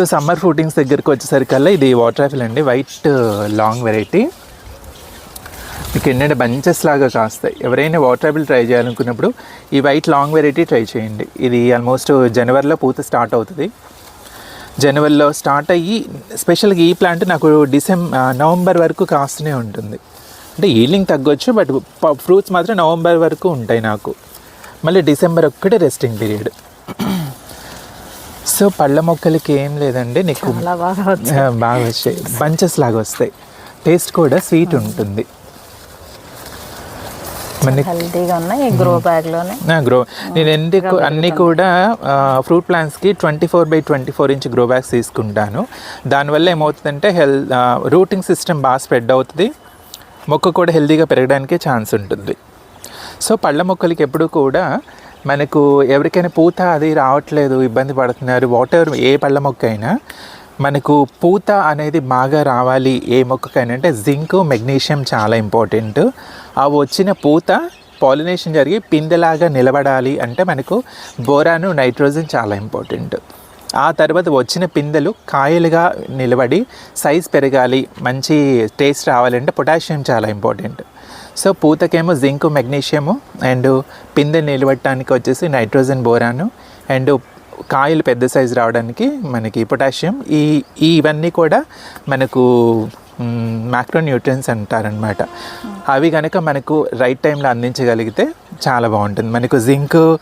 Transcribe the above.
So summer ఫ్రూటింగ్స్ దగ్గరికి వచ్చేసరికల్లా ఇది వాటర్ యాపిల్ అండి. White uh, long variety. మీకు ఏంటంటే బంచెస్ లాగా కాస్తాయి. ఎవరైనా వాటర్ యాపిల్ ట్రై చేయాలనుకున్నప్పుడు ఈ వైట్ లాంగ్ వెరైటీ ట్రై చేయండి. ఇది ఆల్మోస్ట్ జనవరిలో పూత స్టార్ట్ అవుతుంది. జనవరిలో స్టార్ట్ అయ్యి స్పెషల్గా ఈ ప్లాంట్ నాకు డిసెంబర్ నవంబర్ వరకు కాస్తూనే ఉంటుంది. అంటే ఈలింగ్ తగ్గొచ్చు బట్ ఫ్రూట్స్ మాత్రం నవంబర్ వరకు ఉంటాయి నాకు. మళ్ళీ డిసెంబర్ ఒక్కటే రెస్టింగ్ పీరియడ్ సో పళ్ళ మొక్కలకి ఏం లేదండి నీకు బాగా వచ్చాయి. బంచెస్ లాగా వస్తాయి. టేస్ట్ కూడా స్వీట్ ఉంటుంది. హెల్తీగా ఉన్నాయి గ్రో బ్యాగ్లోనే గ్రో. నేను ఎన్ని అన్నీ కూడా fruit ప్లాంట్స్కి twenty four by twenty four inch grow bags తీసుకుంటాను. దానివల్ల ఏమవుతుందంటే హెల్త్ రూటింగ్ సిస్టమ్ బాగా స్ప్రెడ్ అవుతుంది. మొక్క కూడా హెల్తీగా పెరగడానికి ఛాన్స్ ఉంటుంది. సో పళ్ళ మొక్కలకి ఎప్పుడు కూడా మనకు ఎవరికైనా పూత అది రావట్లేదు ఇబ్బంది పడుతున్నారు వాటర్ ఏ పళ్ళ మొక్క అయినా మనకు పూత అనేది బాగా రావాలి ఏ మొక్కకైనా. అంటే జింక్ మెగ్నీషియం చాలా ఇంపార్టెంట్. ఆ వచ్చిన పూత పాలినేషన్ జరిగి పిందెలాగా నిలబడాలి అంటే మనకు బోరాను నైట్రోజన్ చాలా ఇంపార్టెంట్. ఆ తర్వాత వచ్చిన పిందెలు కాయలుగా నిలబడి సైజ్ పెరగాలి మంచి టేస్ట్ రావాలంటే పొటాషియం చాలా ఇంపార్టెంట్. సో పూతకేమో జింక్ మెగ్నీషియము అండ్ పిందె నిలబెట్టడానికి వచ్చేసి నైట్రోజన్ బోరాను అండ్ కాయలు పెద్ద సైజు రావడానికి మనకి పొటాషియం. ఈ ఈ ఇవన్నీ కూడా మనకు మ్యాక్రోన్యూట్రియన్స్ అంటారనమాట అవి కనుక మనకు రైట్ టైంలో అందించగలిగితే చాలా బాగుంటుంది. మనకు జింక్